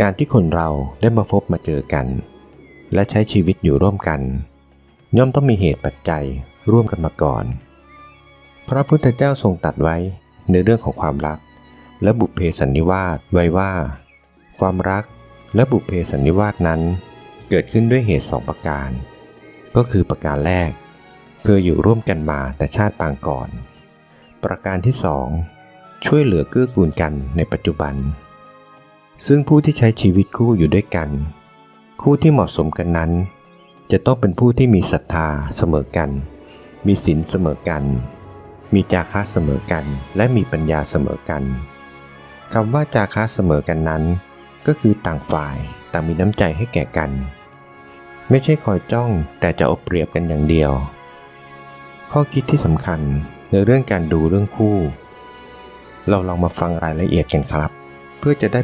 การที่คนเราได้มาพบมาเจอกัน และใช้ชีวิตอยู่ร่วมกัน ย่อมต้องมีเหตุปัจจัยร่วมกันมาก่อน พระพุทธเจ้าทรงตัดไว้ในเรื่องของความรัก และบุพเพสันนิวาสไว้ว่า ความรักและบุพเพสันนิวาสนั้น เกิดขึ้นด้วยเหตุสองประการ ก็คือประการแรกเคยอยู่ร่วมกันมาแต่ชาติปางก่อน ประการที่สองช่วยเหลือเกื้อกูลกันในปัจจุบัน ซึ่งผู้ที่ใช้ชีวิตคู่อยู่ด้วยกัน คู่ที่เหมาะสมกันนั้น จะต้องเป็นผู้ที่มีศรัทธาเสมอกัน มีศีลเสมอกัน มีจาคะเสมอกัน และมีปัญญาเสมอกันคำว่าจาคะเสมอกันนั้น ก็คือต่างฝ่ายต่างมีน้ำใจให้แก่กัน ไม่ใช่คอยจ้องแต่จะเอาเปรียบกันอย่างเดียว ข้อคิดที่สำคัญในเรื่องการดูเรื่องคู่ เราลองมาฟังรายละเอียดกันครับ เพื่อจะได้